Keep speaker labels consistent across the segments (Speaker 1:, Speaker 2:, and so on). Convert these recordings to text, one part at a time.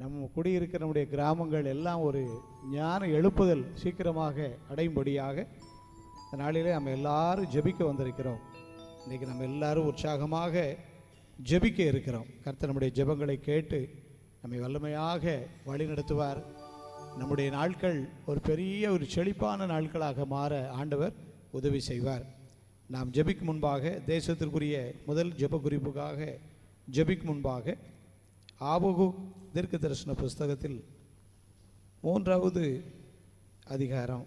Speaker 1: நம்ம குடியிருக்கிற நம்முடைய கிராமங்கள் எல்லாம் ஒரு ஞான எழுப்புதல் சீக்கிரமாக அடையும்படியாக இந்த நாளிலே நம்ம எல்லாரும் ஜெபிக்க வந்திருக்கிறோம். இன்றைக்கி நம்ம எல்லாரும் உற்சாகமாக ஜெபிக்க இருக்கிறோம். கர்த்தர் நம்முடைய ஜெபங்களை கேட்டு நம்மை வல்லமையாக வழிநடத்துவார். நம்முடைய நாட்கள் ஒரு பெரிய ஒரு செழிப்பான நாட்களாக மாற ஆண்டவர் உதவி செய்வார். நாம் ஜெபிக்கு முன்பாக தேசத்திற்குரிய முதல் ஜெப குறிப்புக்காக ஜெபிக்கு முன்பாக ஆபகு தீர்க்க தரிசன புஸ்தகத்தில் மூன்றாவது அதிகாரம்.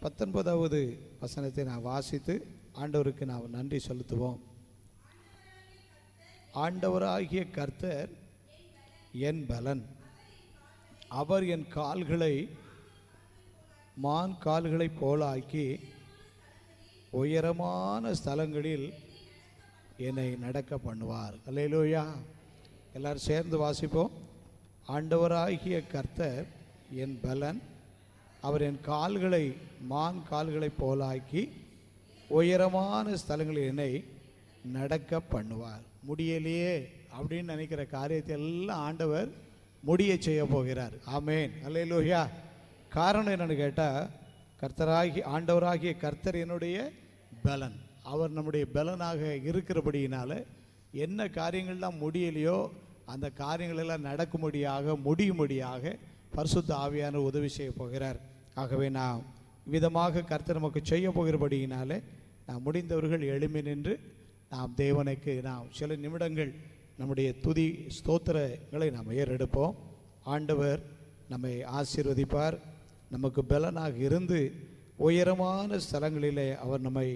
Speaker 1: பத்தொன்பதாவது வசனத்தை நான் வாசித்து ஆண்டவருக்கு நாம் நன்றி செலுத்துவோம். ஆண்டவராகிய கர்த்தர் என் பலன். அவர் என் கால்களை மான் கால்களைப் போலாக்கி உயரமான ஸ்தலங்களில் என்னை நடக்க பண்ணுவார். அல்லையிலோயா எல்லாரும் சேர்ந்து வாசிப்போம். ஆண்டவராகிய கர்த்தர் என் பலன். அவர் என் கால்களை மான் கால்களை போலாக்கி உயரமான ஸ்தலங்களில் என்னை நடக்க பண்ணுவார். முடியலையே அப்படின்னு நினைக்கிற காரியத்தை எல்லாம் ஆண்டவர் முடிய செய்ய போகிறார். ஆமேன். அல்லையிலோயா காரணம் என்னென்னு கேட்டால் கர்த்தராகி ஆண்டவராகிய கர்த்தர் என்னுடைய பலன். அவர் நம்முடைய பலனாக இருக்கிறபடியினால என்ன காரியங்கள்லாம் முடியலையோ அந்த காரியங்களெல்லாம் நடக்கும்படியாக முடியும்படியாக பரிசுத்த ஆவியான உதவி செய்ய போகிறார். ஆகவே நாம் விதமாக கர்த்தர் நமக்கு செய்ய போகிறபடியினாலே நாம் முடிந்தவர்கள் எழுமி நின்று நாம் தேவனுக்கு நாம் சில நிமிடங்கள் நம்முடைய துதி ஸ்தோத்திரங்களை நாம் ஏறெடுப்போம். ஆண்டவர் நம்மை ஆசீர்வதிப்பார். நமக்கு பலனாக இருந்து உயரமான ஸ்தலங்களிலே அவர் நம்மை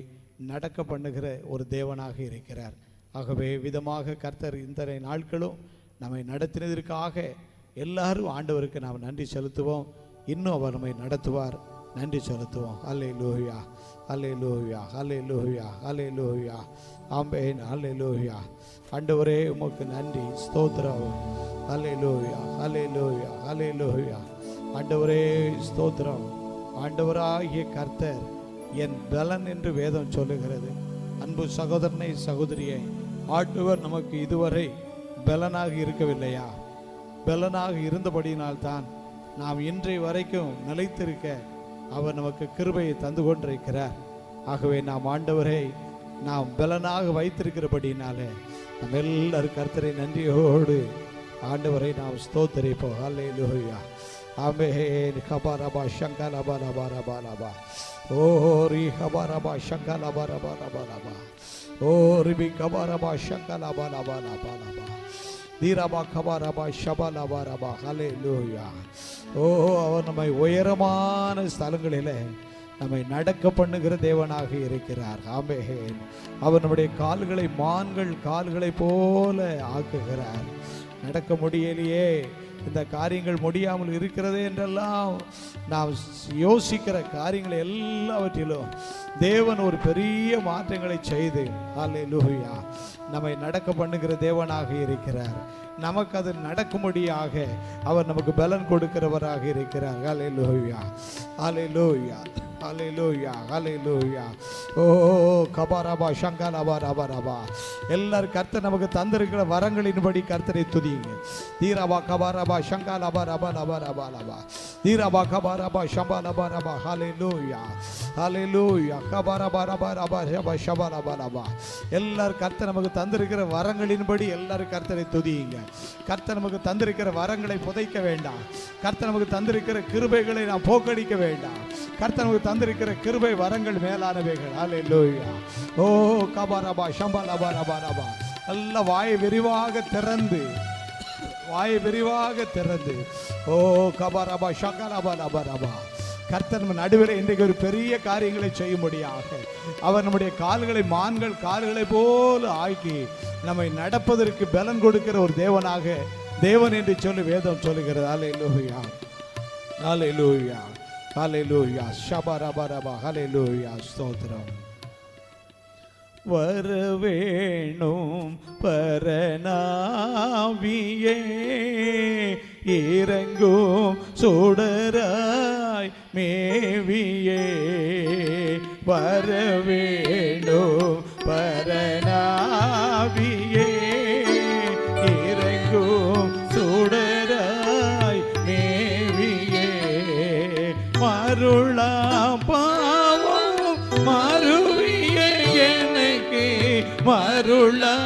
Speaker 1: நடக்க பண்ணுகிற ஒரு தேவனாக இருக்கிறார். ஆகவே விதமாக கர்த்தர் இத்தனை நாட்களும் நம்மை நடத்தினதற்காக எல்லாரும் ஆண்டவருக்கு நாம் நன்றி செலுத்துவோம். இன்னும் அவர் நம்மை நடத்துவார். நன்றி செலுத்துவோம். அல்லே லோஹியா அல்லே லோஹியா அல்லே லோஹியா அல்லே லோஹியா ஆம்பேன் அல்லே லோஹியா ஆண்டவரே உமக்கு நன்றி. ஸ்தோத்ரம் அல்லே லோஹியா அல்லே லோஹியா அல்லே லோஹியா ஆண்டவரே ஸ்தோத்ரம் ஆண்டவராகிய கர்த்தர் என் பலன் என்று வேதம் சொல்லுகிறது. அன்பு சகோதரனை சகோதரியை ஆட்டுவர் நமக்கு இதுவரை பலனாக இருக்கவில்லையா? பலனாக இருந்தபடியினால்தான் நாம் இன்றைய வரைக்கும் நிலைத்திருக்க அவர் நமக்கு கிருபையை தந்து கொண்டிருக்கிறார். ஆகவே நாம் ஆண்டவரை நாம் பலனாக வைத்திருக்கிறபடினாலே நம்ம எல்லாரும் கர்த்தரை நன்றியோடு ஆண்டவரை நாம் ஸ்தோத்தரிப்போம். ஹல்லே ஆமென் ஹபாரபா சங்கலபா லபா ரபா லபா ஓ ரி கபரபா சங்கலபா லபா ரபா லபா ஓ ரிபி கபரபா சங்கலபா லபா தீரபா கபாரபா ஷபா லபா ரபா ஹலே லூயா ஓ அவர் நம்மை உயரமான ஸ்தலங்களில் நம்மை நடக்க பண்ணுகிற தேவனாக இருக்கிறார். ஆமென் அவர் நம்முடைய கால்களை மான்கள் கால்களை போல ஆக்குகிறார். நடக்க முடியலையே. இந்த காரியங்கள் முடியாமல் இருக்கிறது என்றெல்லாம் நாம் யோசிக்கிற காரியங்களை எல்லாவற்றிலும் தேவன் ஒரு பெரிய மாற்றங்களை செய்து. அல்லேலூயா நம்மை நடக்க பண்ணுகிற தேவனாக இருக்கிறார். நமக்கு அது நடக்கும்படியாக அவர் நமக்கு பலன் கொடுக்கிறவராக இருக்கிறார். அலை லூஹியா அலை லூயா அலை அல்லேலூயா அலை ஹalleluya ஓ கபாரபா சங்கலபா ரபா ரபா. எல்லாரும் கர்த்தர் நமக்கு தந்திருக்கிற வரங்களின்படி கர்த்தரை துதியுங்க தீரபா கபாரபா லபா ரபா ரபா ரபா ரபா தீரபா கபாரபா ஷபா ரபா ரபா. அலை ஹalleluya. கபாரபா ரபா ரபா ஷபா ஷபா ரபா ரபா. எல்லாரும் கர்த்தர் நமக்கு தந்திருக்கிற வரங்களின்படி எல்லாரும் கர்த்தரை துதியுங்க கர்த்தர் நமக்கு தந்திருக்கிற வரங்களை புதைக்க வேண்டாம். கர்த்தர் நமக்கு தந்திருக்கிற கிருபைகளை நாம் போக்கடிக்க வேண்டாம். கர்த்தர் நமக்கு தந்திருக்கிற கிருபை வரங்கள் மேலானவைகள். அல்லேலூயா ஓ கபாரபா ஷம்பா லபா ரபா ரபா. நல்ல வாயை விரிவாக திறந்து. வாயை விரிவாக திறந்து. ஓ கபாரபா ஷகலபா ரபா ரபா. கர்த்தர் நம்ம நடுவில் இன்றைக்கு ஒரு பெரிய காரியங்களை செய்யும்படியாக அவர் நம்முடைய கால்களை மான்கள் கால்களை போல ஆக்கி நம்மை நடப்பதற்கு பலன் கொடுக்கிற ஒரு தேவனாக தேவன் என்று சொல்லி வேதம் சொல்லுகிறது. அல்லேலூயா ஹalleluya ஹalleluya ஷபரபரப ஹalleluya ஸ்தோத்திரம் வரவேணும் பரநாவியே இறங்கும் சுடராய் மேவியே. வரவேண்டோ பரநாவியே இறங்கும் சுடராய் மேவியே. மருளா பாவம் மருவிய எனக்கு. மருளா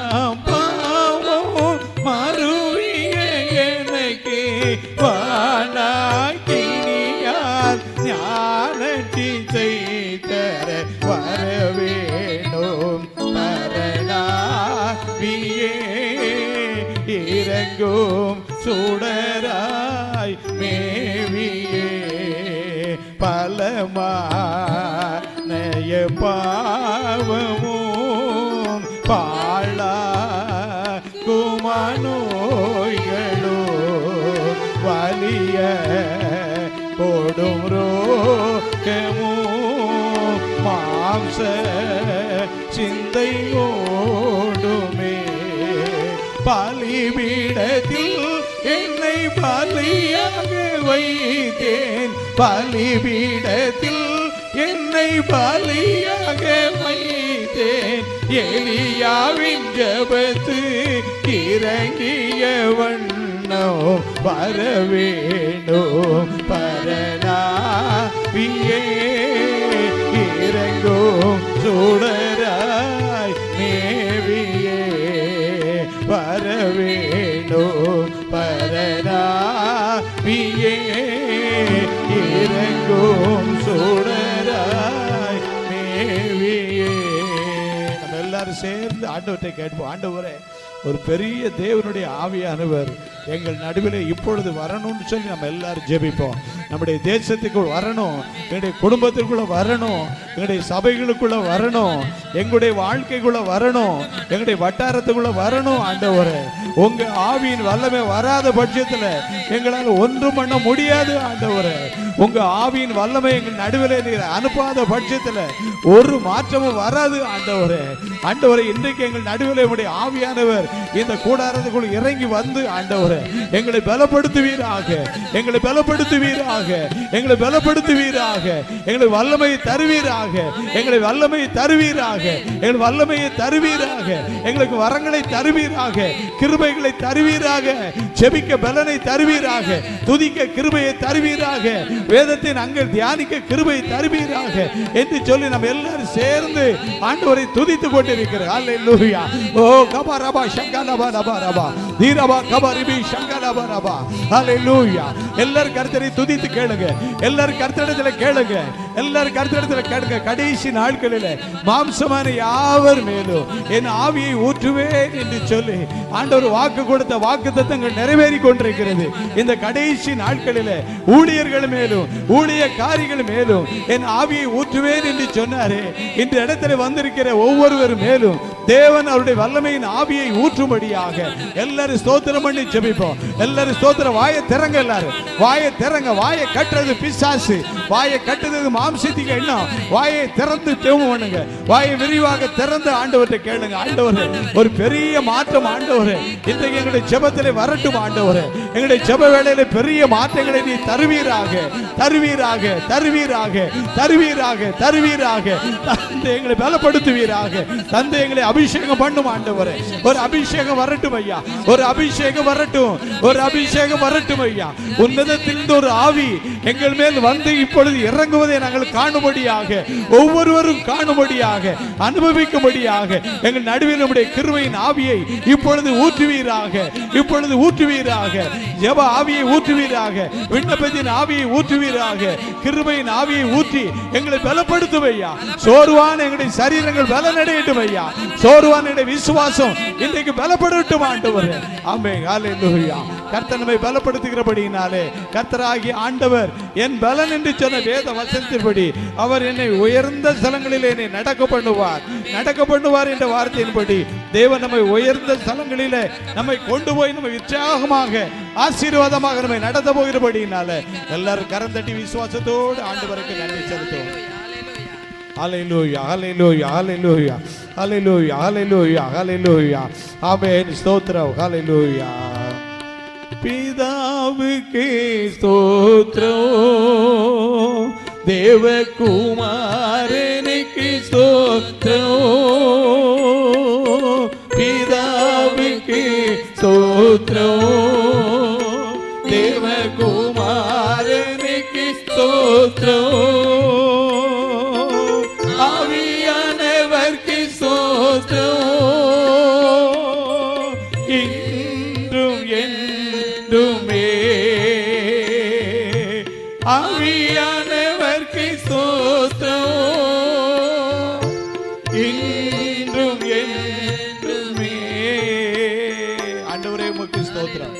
Speaker 1: பரவேணும் வர வேணும் பரணாவியே இறங்கும் சுடராய் மேவியே. பலமானய பாவமும் பாழா குமனோய்களோ வலிய போடும் ரோகமோ மாம்ச சிந்தை ஓடுமே பலிபீடத்தில் என்னை பலியாக வைத்தேன். பலிபீடத்தில் என்னை பலியாக வைத்தேன். எலியாவின் ஜபத்து இறங்கிய வண்ணோ வரவேணோ வேணும். பரணாவியே சுடராய் மேவியே வர வேணும் பரணாவியே இறங்கும் சுடராய் மேவியே. நம்ம எல்லாரும் சேர்ந்து ஆண்டவற்றை கேட்போம் ஆண்டவரே ஒரு பெரிய தேவனுடைய ஆவியானவர் எங்கள் நடுவில் இப்பொழுது வரணும்னு சொல்லி நம்ம எல்லாரும் ஜெபிப்போம். நம்முடைய தேசத்துக்குள் வரணும் எங்களுடைய குடும்பத்துக்குள்ள வரணும் எங்களுடைய சபைகளுக்குள்ள வரணும் எங்களுடைய வாழ்க்கைக்குள்ள வரணும் எங்களுடைய வட்டாரத்துக்குள்ள வரணும் ஆண்டவரே. உங்க ஆவியின் வல்லமை வராத பட்சத்துல எங்களால் ஒன்றும் பண்ண முடியாது ஆண்டவரே. உங்க ஆவியின் வல்லமை எங்கள் நடுவில் நீர் அனுப்பாத பட்சத்துல ஒரு மாற்றமும் வராது ஆண்டவரே. ஆண்டவரே இன்றைக்கு எங்கள் நடுவில் உடைய ஆவியானவர் இந்த கூடாரத்துக்குள் இறங்கி வந்து ஆண்டவரே எங்களை பலப்படுத்துவீராக எங்களை பலப்படுத்துவீராக. தருவீராக. எங்களை பலப்படுத்துவீராக. எங்களை வல்லமையை தருவீராக. எங்களை வல்லமையை தருவீராக. எங்கள் வல்லமையை தருவீராக. எங்களுக்கு வரங்களை தருவீராக. கிருபைகளை தருவீராக. செபிக்க பலனை தருவீராக. துதிக்க கிருபையை தருவீராக. வேதத்தின் அங்கே தியானிக்க கிருபையை தருவீராக. என்று சொல்லி நம்ம எல்லாரும் சேர்ந்து ஆண்டவரை துதித்து கொண்டிருக்கிறோம். அல்லேலூயா ஓ கபா ரபா சங்கா ரபா ரபா ரபா. தீரபா கபா ரிபி சங்கா ரபா ரபா. அல்லேலூயா எல்லாரும் கருத்தரை துதித்து கேளுங்க. எல்லாரும் கர்த்தரிடத்துல கேளுங்க. எல்லாரும் கர்த்தரிடத்துல கேளுங்க. கடைசி நாட்களில் மாம்சமான யாவர் மேலும் என் ஆவியை ஊற்றுவேன் என்று சொல்லி ஆண்டவர் வாக்கு கொடுத்த வாக்கு தத்தங்கள் நிறைவேறி கொண்டிருக்கிறது. இந்த கடைசி நாட்களில் ஊழியர்கள் மேலும் ஊழியக்காரிகள் மேலும் என் ஆவியை ஊற்றுவேன் என்று சொன்னாரே. இந்த இடத்துல வந்திருக்கிற ஒவ்வொருவர் மேலும் தேவன் அவருடைய வல்லமையின் ஆவியை ஊற்றும்படியாக எல்லாரும் ஸ்தோத்திரம் பண்ணி ஜெபிப்போம். எல்லாரும் ஸ்தோத்திரம். வாயை திறங்க எல்லாரும். வாயை திறங்க வாயை வாயை கட்டுறது பிசாசு. வாயை கட்டுறது மாம்சத்துக்கு என்ன? வாயை திறந்து தேவம் வாயை விரிவாக திறந்து ஆண்டவர்கிட்ட கேளுங்க. ஆண்டவரே ஒரு பெரிய மாற்றம் ஆண்டவரே. இன்றைக்கு எங்களுடைய ஜெபத்திலே வரட்டும் ஆண்டவரே. எங்களுடைய ஜெப வேளையில பெரிய மாற்றங்களை நீ தருவீராக. தருவீராக தருவீராக தருவீராக தருவீராக. தந்தை எங்களை பலப்படுத்துவீராக. தந்தை எங்களை அபிஷேகம் பண்ணும் ஆண்டவரே. ஒரு அபிஷேகம் வரட்டும் ஐயா. ஒரு அபிஷேகம் வரட்டும். ஒரு அபிஷேகம் வரட்டும் ஐயா. உன்னதத்திலிருந்து ஒரு ஆவி எங்கள் மேல் வந்து இப்பொழுது இறங்குவதை நாங்கள் காணும்படியாக ஒவ்வொருவரும் காணும்படியாக அனுபவிக்கும்படியாக எங்கள் நடுவில் நம்முடைய கிருபையின் ஆவியை இப்பொழுது ஊற்றுவீராக இப்பொழுது ஊற்றுவீராக ஜப ஆவியை ஊற்றுவீராக விண்ணப்பத்தின் ஆவியை ஊற்றுவீராக கிருபையின் ஆவியை ஊற்றி எங்களை பலப்படுத்தும் ஐயா சோர்வான எங்களுடைய சரீரங்கள் பலனடையட்டும் ஐயா. சோர்வான விசுவாசம் இன்றைக்கு பலப்படட்டும் ஆண்டவர். ஆமே ஹalleluya. கர்த்தர் நம்மை பலப்படுத்துகிறபடியினாலே கர்த்தராகி ஆண்டவர் என் பலன் என்று சொன்ன வேத வசனத்தின்படி அவர் என்னை உயர்ந்த ஸ்தலங்களிலே என்னை நடக்க பண்ணுவார். நடக்க பண்ணுவார் என்ற வார்த்தையின்படி தேவன் நம்மை உயர்ந்த ஸ்தலங்களிலே நம்மை கொண்டு போய் நம்ம உற்சாகமாக ஆசீர்வாதமாக நம்மை நடத்த போகிறபடியினால எல்லாரும் கரம் தட்டி விசுவாசத்தோடு ஆண்டவருக்கு நன்றி செலுத்துவோம். ஹalleluya ஹalleluya ஹalleluya ஹalleluya ஹalleluya ஹalleluya. ஆமென். ஸ்தோத்திரம். ஹalleluya. பிதாவுக்கு ஸ்தோத்திரம் தேவகுமாரனுக்கு ஸ்தோத்திரம் பிதாவுக்கு ஸ்தோத்திரம் இன்றும் என்றுமே. ஆண்டவரே உமக்கு ஸ்தோத்திரம்.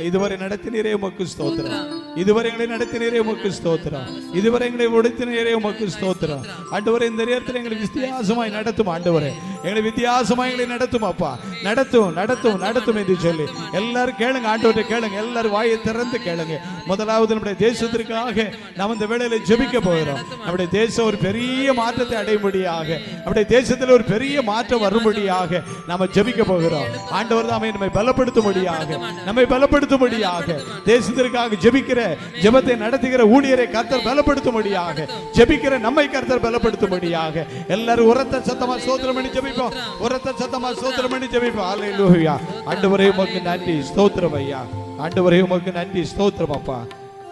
Speaker 1: இதுவரை நடத்தினரே உமக்கு ஸ்தோத்திரம். இதுவரை எங்களை நடத்தினரே உமக்கு ஸ்தோத்திரம். இதுவரை எங்களை உடைத்தினரே உமக்கு ஸ்தோத்திரம். ஆண்டவரே இந்த நேரத்தில் எங்களை வித்தியாசமாய் நடத்தும் ஆண்டவரே. எங்களை வித்தியாசமா எங்களை நடத்தும் அப்பா. நடத்தும் நடத்தும் நடத்தும் என்று சொல்லி. எல்லாரும் கேளுங்க ஆண்டவரை கேளுங்க. எல்லாரும் வாயை திறந்து கேளுங்க. முதலாவது நம்முடைய தேசத்திற்காக நாம் இந்த வேலையில ஜெபிக்க போகிறோம். நம்முடைய தேசம் ஒரு பெரிய மாற்றத்தை அடையும்படியாக நம்முடைய தேசத்தில் ஒரு பெரிய மாற்றம் வரும்படியாக நாம ஜெபிக்க போகிறோம். ஆண்டவர் தான் நம்மை பலப்படுத்தும்படியாக நம்மை பலப்படுத்தும்படியாக தேசத்திற்காக ஜெபிக்கிற ஜெபத்தை நடத்துகிற ஊழியரை கர்த்தர் பலப்படுத்தும்படியாக ஜெபிக்கிற நம்மை கர்த்தர் பலப்படுத்தும்படியாக எல்லாரும் உரத்த சத்தமா சோதனம் பண்ணி ஜெபிப்போம். உரத்த சத்தமா சோத்திரம். பண்ணி ஜெபிப்போம். அல்லேலூயா ஆண்டவரே உமக்கு நன்றி. ஸ்தோத்திரம் ஐயா. ஆண்டவரே உமக்கு நன்றி. ஸ்தோத்திரம் அப்பா.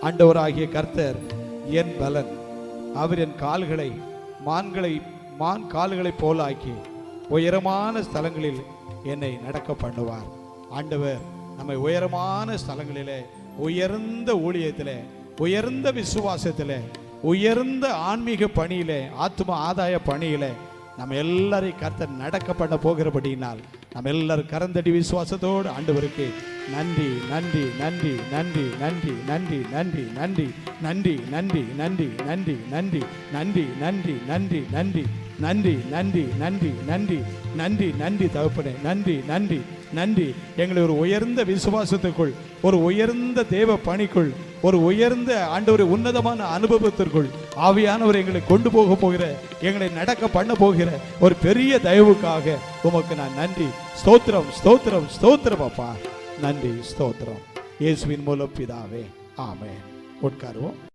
Speaker 1: ஆண்டவராகிய கர்த்தர் என் பலன். அவர் என் கால்களை மான்களை மான் கால்களை போலாக்கி உயரமான ஸ்தலங்களில் என்னை நடக்க பண்ணுவார். ஆண்டவர் நம்மை உயரமான ஸ்தலங்களிலே உயர்ந்த ஊழியத்திலே உயர்ந்த விசுவாசத்திலே உயர்ந்த ஆன்மீக பணியிலே ஆத்ம ஆதாய பணியிலே நம்ம எல்லாரையும் கர்த்தர் நடக்க பண்ண போகிறபடியினால் நம்ம எல்லாரும் கரந்தடி விசுவாசத்தோடு ஆண்டவருக்கு நன்றி நன்றி நன்றி நன்றி நன்றி நன்றி நன்றி நன்றி நன்றி நன்றி நன்றி நன்றி நன்றி நன்றி நன்றி நன்றி நன்றி நன்றி நன்றி நன்றி நன்றி நன்றி நன்றி தகப்பனே நன்றி நன்றி நன்றி. எங்களை ஒரு உயர்ந்த விசுவாசத்துக்குள் ஒரு உயர்ந்த தேவ பணிக்குள் ஒரு உயர்ந்த ஆண்டவர் உன்னதமான அனுபவத்திற்குள் ஆவியானவர் எங்களை கொண்டு போக போகிற எங்களை நடக்க பண்ண போகிற ஒரு பெரிய தயவுக்காக உமக்கு நான் நன்றி. ஸ்தோத்திரம் ஸ்தோத்திரம் ஸ்தோத்திரம் அப்பா. நன்றி ஸ்தோத்திரம். இயேசுவின் மூலம் பிதாவே. ஆமே உட்காருவோம்.